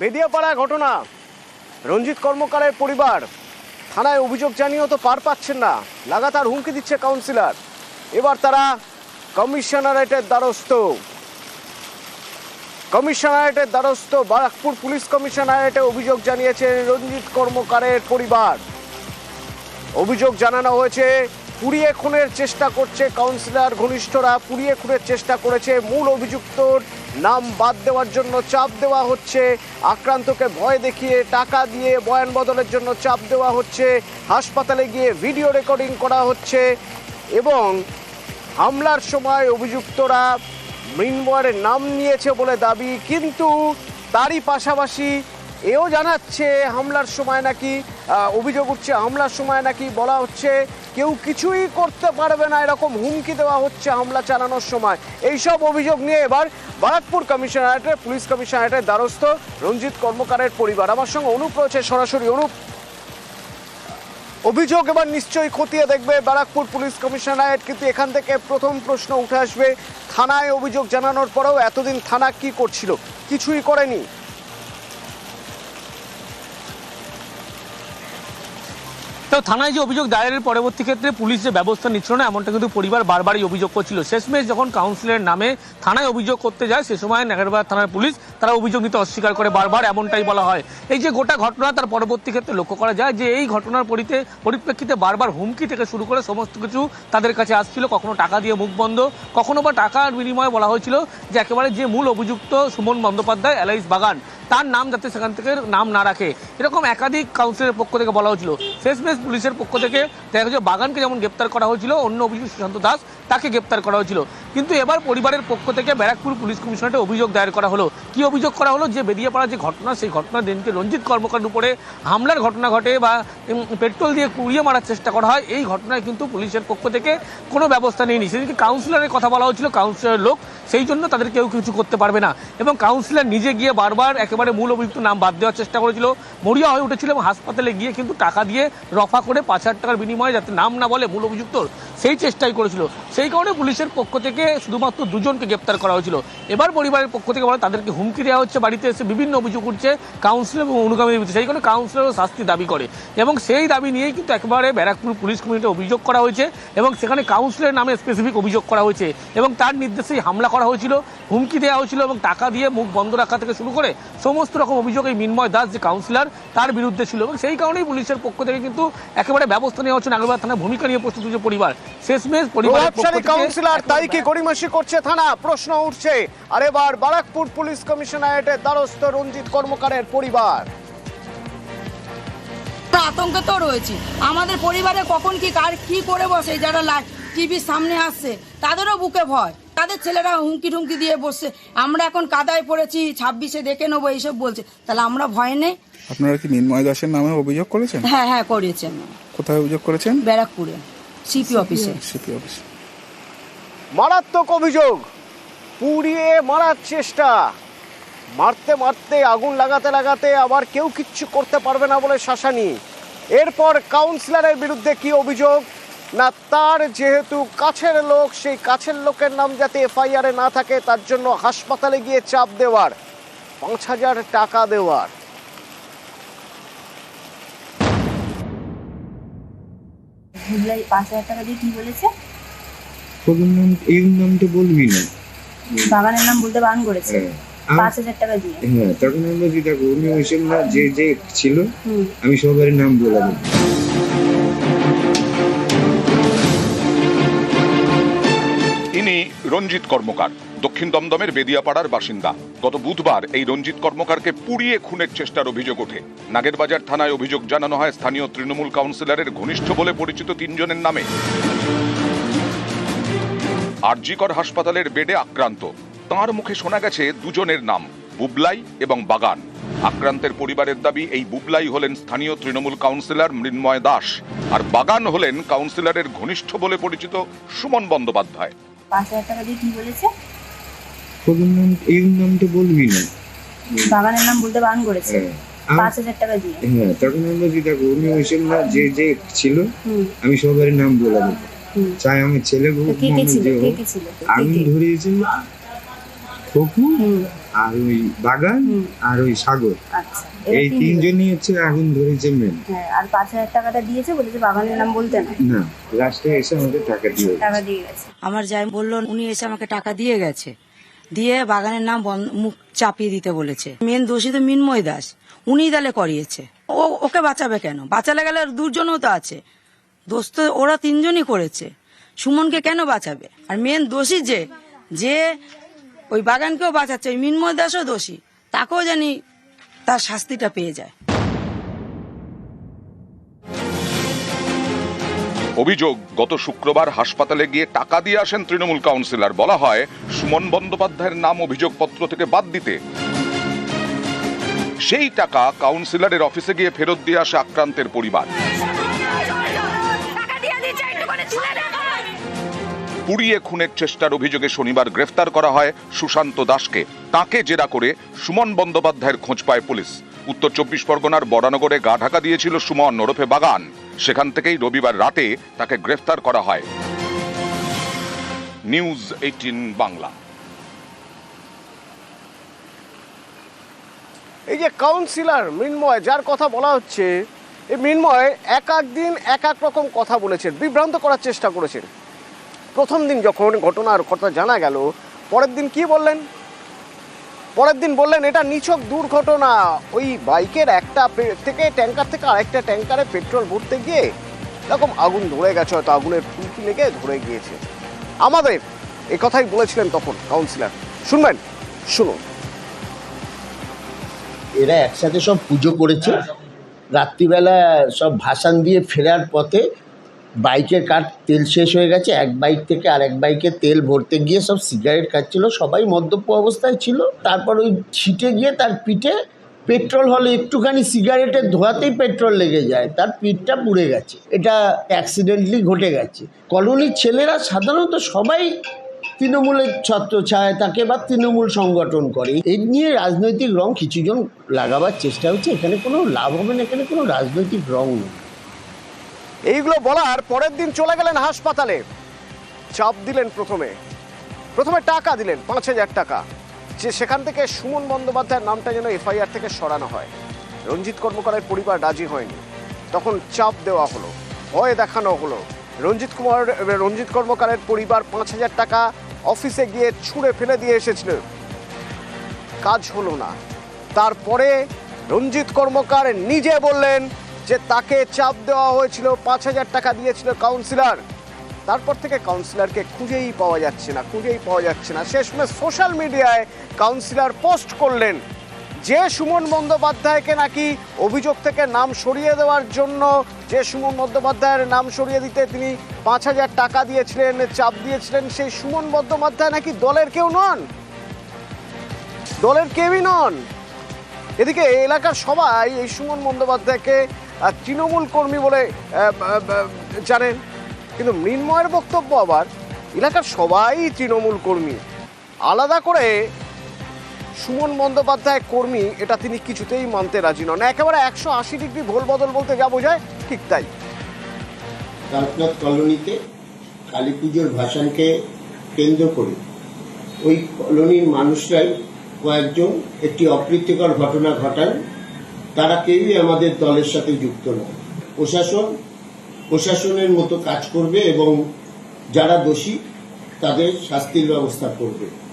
বেদিয়াপাড়া ঘটনা। রঞ্জিত কর্মকারের পরিবার। থানায় অভিযোগ জানিয়েও তো পার পাচ্ছেন না। লাগাতার হুমকি দিচ্ছে কাউন্সিলর। এবার তারা কমিশনারেটের দ্বারস্থ। কমিশনারেটের দ্বারস্থ বারাকপুর পুলিশ কমিশনারেটে অভিযোগ জানিয়েছে রঞ্জিত কর্মকারের পরিবার। অভিযোগ জানানো হয়েছে পুড়িয়ে খুনের চেষ্টা করছে কাউন্সিলর ঘনিষ্ঠরা, পুড়িয়ে খুনের চেষ্টা করেছে। মূল অভিযুক্তর নাম বাদ দেওয়ার জন্য চাপ দেওয়া হচ্ছে। আক্রান্তকে ভয় দেখিয়ে টাকা দিয়ে বয়ান বদলের জন্য চাপ দেওয়া হচ্ছে। হাসপাতালে গিয়ে ভিডিও রেকর্ডিং করা হচ্ছে এবং হামলার সময় অভিযুক্তরা মৃন্ময়ের নাম নিয়েছে বলে দাবি, কিন্তু তারই পাশাপাশি এও জানাচ্ছে, হামলার সময় নাকি অভিযোগ উঠছে, হামলার সময় নাকি বলা হচ্ছে, কেউ কিছুই করতে পারবে না, এরকম হুমকি দেওয়া হচ্ছে হামলা চালানোর সময়। এইসব অভিযোগ নিয়ে এবার বারাকপুর কমিশনারেটের, পুলিশ কমিশনারেটের দ্বারস্থ রঞ্জিত কর্মকারের পরিবার। আমার সঙ্গে অনুপ রয়েছে, সরাসরি অনুপ। অভিযোগ এবার নিশ্চয়ই খতিয়ে দেখবে ব্যারাকপুর পুলিশ কমিশনারেট, কিন্তু এখান থেকে প্রথম প্রশ্ন উঠে আসবে, থানায় অভিযোগ জানানোর পরেও এতদিন থানা কি করছিল? কিছুই করেনি। তো থানায় যে অভিযোগ দায়েরের পরবর্তী ক্ষেত্রে পুলিশ যে ব্যবস্থা নিচ্ছিল না, এমনটা কিন্তু পরিবার বারবারই অভিযোগ করছিল। শেষমেশ যখন কাউন্সিলের নামে থানায় অভিযোগ করতে যায়, সে সময় নাগারবাজার থানার পুলিশ তারা অভিযোগ নিতে অস্বীকার করে বারবার, এমনটাই বলা হয়। এই যে গোটা ঘটনা তার পরবর্তী ক্ষেত্রে লক্ষ্য করা যায় যে এই ঘটনার পরিতে, পরিপ্রেক্ষিতে বারবার হুমকি থেকে শুরু করে সমস্ত কিছু তাদের কাছে আসছিল। কখনো টাকা দিয়ে মুখ বন্ধ, কখনো বা টাকার বিনিময়ে বলা হয়েছিল যে একেবারে যে মূল অভিযুক্ত সুমন বন্দ্যোপাধ্যায় অ্যালাইস বাগান, তার নাম যাতে সেখান থেকে নাম না রাখে। এরকম একাধিক কাউন্সিলের পক্ষ থেকে বলা হয়েছিল। শেষমেশ পুলিশের পক্ষ থেকে দেখা গেছে, বাগানকে যেমন গ্রেপ্তার করা হয়েছিল, অন্য অভিযুক্ত সুশান্ত দাস তাকে গ্রেপ্তার করা হয়েছিল। কিন্তু এবার পরিবারের পক্ষ থেকে ব্যারাকপুর পুলিশ কমিশনারেটে অভিযোগ দায়ের করা হলো। কি অভিযোগ করা হলো যে বেরিয়েপাড়া যে ঘটনা, সেই ঘটনা দিনকে রঞ্জিত কর্মকাণ্ড উপরে হামলার ঘটনা ঘটে বা পেট্রোল দিয়ে কুড়িয়ে মারার চেষ্টা করা হয়। এই ঘটনায় কিন্তু পুলিশের পক্ষ থেকে কোনো ব্যবস্থা নেয়নি। সেদিকে কাউন্সিলরের কথা বলা হয়েছিল কাউন্সিলরের লোক। সেই জন্য তাদের কেউ কিছু করতে পারবে না। এবং কাউন্সিলর নিজে গিয়ে বারবার একেবারে মূল অভিযুক্ত নাম বাদ দেওয়ার চেষ্টা করেছিল। মরিয়া হয়ে উঠেছিল এবং হাসপাতালে গিয়ে কিন্তু টাকা দিয়ে রফা করে পাঁচ হাজার টাকার বিনিময়ে যাতে নাম না বলে মূল অভিযুক্ত সেই চেষ্টাই করেছিল। সেই কারণে পুলিশের পক্ষ থেকে শুধুমাত্র দুজনকে গ্রেপ্তার করা হয়েছিল। এবার পরিবারের পক্ষ থেকে বলে তাদেরকে হুমকি দেওয়া হচ্ছে বাড়িতে এসে বিভিন্ন অভিযোগ উঠছে কাউন্সিলর এবং অনুগামীর বিরুদ্ধে সেই কারণে কাউন্সিলরও শাস্তি দাবি করে। এবং সেই দাবি নিয়েই কিন্তু একেবারে ব্যারাকপুর পুলিশ কমিটিতে অভিযোগ করা হয়েছে এবং সেখানে কাউন্সিলরের নামে স্পেসিফিক অভিযোগ করা হয়েছে এবং তার নির্দেশেই হামলা করা হয়েছিল হুমকি দেওয়া হয়েছিল এবং টাকা দিয়ে মুখ বন্ধ রাখা থেকে শুরু করে সমস্ত রকম অভিযোগ এই মিন্ময় দাস যে কাউন্সিলর তার বিরুদ্ধে ছিল এবং সেই কারণেই পুলিশের পক্ষ থেকে কিন্তু একেবারে ব্যবস্থা নেওয়া হচ্ছে। নাগরবাদ থানার ভূমিকা নিয়ে প্রস্তুত হচ্ছে পরিবার। শেষমেশ পরিবারের পক্ষ কাউন্সিলর তাই কি গড়িমাসি করছে থানা? প্রশ্ন উঠছে। আর এবার বারাকপুর পুলিশ কমিশনারেটের দ্বারস্থ রঞ্জিত কর্মকারের পরিবার। আমরা আতঙ্কে তো রয়েছি। আমাদের পরিবারে কখন কি কার কি করে বসে যারা টিভির সামনে আসছে তাদেরও বুকে ভয়। তাদের ছেলেরা হুমকি টুমকি দিয়ে বসছে। আমরা এখন কাদায় পড়েছি ছাব্বিশে দেখে নেব এইসব বলছে। তাহলে আমরা ভয় নেই? আপনারা কি নির্ময় দাসের নামে অভিযোগ করেছেন? হ্যাঁ হ্যাঁ করেছেন কোথায় অভিযোগ করেছেন? ব্যারাকপুরে সিপি অফিসে। CP office. মারাত্মক অভিযোগ। পুড়িয়ে মারার চেষ্টা। মারতে মারতে আগুন লাগাতে লাগাতে আবার কেউ কিচ্ছু করতে পারবে না বলে শাসানি। এরপর কাউন্সিলরের বিরুদ্ধে কি অভিযোগ? না তার যেহেতু কাছের লোক সেই কাছের লোকের নাম যাতে এফআইআরে না থাকে তার জন্য হাসপাতালে গিয়ে চাপ দেওয়ার পাঁচ হাজার টাকা দেওয়ার। ভুবলাই পাঁচ হাজার টাকা দিয়ে কি বলেছে? নাম নামটা বলবি না। বাগানের নাম বলতে বারণ করেছে। হ্যাঁ। হ্যাঁ তখন আমরা যেটা উনি ওইসব না যে যে ছিল আমি সবার নাম বলে ইনি রঞ্জিত কর্মকার দক্ষিণ দমদমের বেদিয়াপাড়ার বাসিন্দা। গত বুধবার এই রঞ্জিত কর্মকারকে পুড়িয়ে খুনের চেষ্টার অভিযোগ ওঠে। নাগেরবাজার থানায় অভিযোগ জানানো হয় স্থানীয় তৃণমূল কাউন্সিলরের ঘনিষ্ঠ বলে পরিচিত তিনজনের নামে। আরজিকর হাসপাতালের বেডে আক্রান্ত। তার মুখে শোনা গেছে দুজনের নাম বুবলাই এবং বাগান। আক্রান্তের পরিবারের দাবি এই বুবলাই হলেন স্থানীয় তৃণমূল কাউন্সিলর মৃন্ময় দাস আর বাগান হলেন কাউন্সিলরের ঘনিষ্ঠ বলে পরিচিত সুমন বন্দ্যোপাধ্যায়। পাঁচ হাজার টাকা দিয়ে কি বলেছে? তোদের নাম এই নামটা বলবি না। বাগানের নাম বলতে বারণ করেছে। হ্যাঁ। পাঁচ হাজার টাকা দিয়ে। হ্যাঁ তখন আমরা যেটা উনি ওইসব না যে যে ছিল আমি সবার নাম বলে দেবো। চাই আমার ছেলে হোক আমি ধরিয়েছি আর ওই বাগান আর ওই সাগর। আচ্ছা এই তিনজনই হচ্ছে আগুন ধরেছে মেন হ্যাঁ আর পাঁচ হাজার টাকাটা দিয়েছে বলেছে বাগানের নাম বলতে না। না লাস্টে এসে আমাদের টাকা দিয়ে টাকা দিয়ে গেছে। আমার যাই বলল উনি এসে আমাকে টাকা দিয়ে গেছে। দিয়ে বাগানের নাম বন্ধ- মুখ চাপিয়ে দিতে বলেছে। মেন দোষী তো মিনময় দাস। উনি তাহলে করিয়েছে। ও ওকে বাঁচাবে কেন? বাঁচালে গেলে আর দুজনও তো আছে। দোষ তো ওরা তিনজনই করেছে। সুমনকে কেন বাঁচাবে? আর মেন দোষী যে যে ওই বাগানকেও বাঁচাচ্ছে ওই মিনময় দাসও দোষী। তাকেও জানি তার শাস্তিটা পেয়ে যায়। অভিযোগ গত শুক্রবার হাসপাতালে গিয়ে টাকা দিয়ে আসেন তৃণমূল কাউন্সিলর। বলা হয় সুমন বন্দ্যোপাধ্যায়ের নাম অভিযোগপত্র থেকে বাদ দিতে। সেই টাকা কাউন্সিলরের অফিসে গিয়ে ফেরত দিয়ে আসে আক্রান্তের পরিবার। পুড়িয়ে খুনের চেষ্টার অভিযোগে শনিবার গ্রেফতার করা হয় সুশান্ত দাসকে। তাকে জেরা করে সুমন বন্দ্যোপাধ্যায়ের খোঁজ পায় পুলিশ। উত্তর চব্বিশ পরগনার বরানগরে গা ঢাকা দিয়েছিল সুমন ওরফে বাগান। সেখান থেকেই রবিবার রাতে তাকে গ্রেফতার করা হয়। News Eighteen Bangla. এই যে কাউন্সিলর মৃন্ময়, যার কথা বলা হচ্ছে, এই মৃন্ময় এক এক দিন এক এক রকম কথা বলেছেন, বিভ্রান্ত করার চেষ্টা করেছেন। প্রথম দিন যখন ঘটনার কথা জানা গেল, পরের দিন কি বললেন? পরের দিন বললেন, এটা নিছক দুর্ঘটনা। ওই বাইকের একটা থেকে ট্যাঙ্কার থেকে আরেকটা ট্যাঙ্কারে পেট্রোল ভরতে গিয়ে এরকম আগুন ধরে গেছে, হয়তো আগুনের ফুলকি লেগে ধরে গিয়েছে। আমাদের এ কথাই বলেছিলেন তখন কাউন্সিলর শুনবেন? শুনুন। এরা একসাথে সব পুজো করেছে। রাত্রিবেলা সব ভাসান দিয়ে ফেরার পথে বাইকের কাঠ তেল শেষ হয়ে গেছে, এক বাইক থেকে আরেক বাইকে তেল ভরতে গিয়ে সব সিগারেট খাচ্ছিল, সবাই মদ্যপ অবস্থায় ছিল। তারপর ওই ছিটে গিয়ে তার পিঠে পেট্রোল হলে একটুখানি সিগারেটের ধোয়াতেই পেট্রোল লেগে যায়, তার পিঠটা পুড়ে গেছে। এটা অ্যাক্সিডেন্টলি ঘটে গেছে। কলোনির ছেলেরা সাধারণত সবাই তৃণমূলের ছত্র ছায় থাকে বা তৃণমূল সংগঠন করে। এই নিয়ে রাজনৈতিক রং কিছুজন লাগাবার চেষ্টা হচ্ছে, এখানে কোনো লাভ হবে না, এখানে কোনো রাজনৈতিক রং নেই। এইগুলো বলার পরের দিন চলে গেলেন হাসপাতালে। চাপ দিলেন প্রথমে। প্রথমে টাকা দিলেন, পাঁচ হাজার টাকা। যে সেখান থেকে সুমন বন্দ্যোপাধ্যায়ের নামটা যেন এফআইআর থেকে সরানো হয়। রঞ্জিত কর্মকারের পরিবার রাজি হয়নি। তখন চাপ দেওয়া হলো, ভয় দেখানো হলো। রঞ্জিত কুমার, রঞ্জিত কর্মকারের পরিবার পাঁচ হাজার টাকা অফিসে গিয়ে ছুঁড়ে ফেলে দিয়ে এসেছিল। কাজ হলো না। তারপরে রঞ্জিত কর্মকার নিজে বললেন যে তাকে চাপ দেওয়া হয়েছিল, পাঁচ হাজার টাকা দিয়েছিল কাউন্সিলর তারপর থেকে কাউন্সিলরকে খুঁজেই পাওয়া যাচ্ছে না, খুঁজেই পাওয়া যাচ্ছে না। শেষমেশ সোশ্যাল মিডিয়ায় কাউন্সিলর পোস্ট করলেন। যে সুমন বন্দ্যোপাধ্যায়কে নাকি অভিযোগ থেকে নাম সরিয়ে দেওয়ার জন্য, যে সুমন বন্দ্যোপাধ্যায়ের নাম সরিয়ে দিতে তিনি পাঁচ হাজার টাকা দিয়েছিলেন, চাপ দিয়েছিলেন, সেই সুমন বন্দ্যোপাধ্যায় নাকি দলের কেউ নন? দলের কেউই নন। এদিকে এলাকার সবাই এই সুমন বন্দ্যোপাধ্যায়কে তৃণমূল কর্মী বলে জানেন। কিন্তু মৃন্ময়ের বক্তব্য আবার, এলাকার সবাই তৃণমূল কর্মী। আলাদা করে সুমন বন্দ্যোপাধ্যায় কর্মী, এটা তিনি কিছুতেই মানতে রাজি নন। একেবারে একশো আশি ডিগ্রি ভোল বদল বলতে যা বোঝায়, ঠিক তাই। কালকনাথ কলোনিতে কালী পুজোর ভাসানকে কেন্দ্র করে ওই কলোনির মানুষরাই কয়েকজন একটি অপ্রীতিকর ঘটনা ঘটান। তারা কেউই আমাদের দলের সাথে যুক্ত নয়। প্রশাসন, প্রশাসনের মতো কাজ করবে এবং যারা দোষী, তাদের শাস্তির ব্যবস্থা করবে।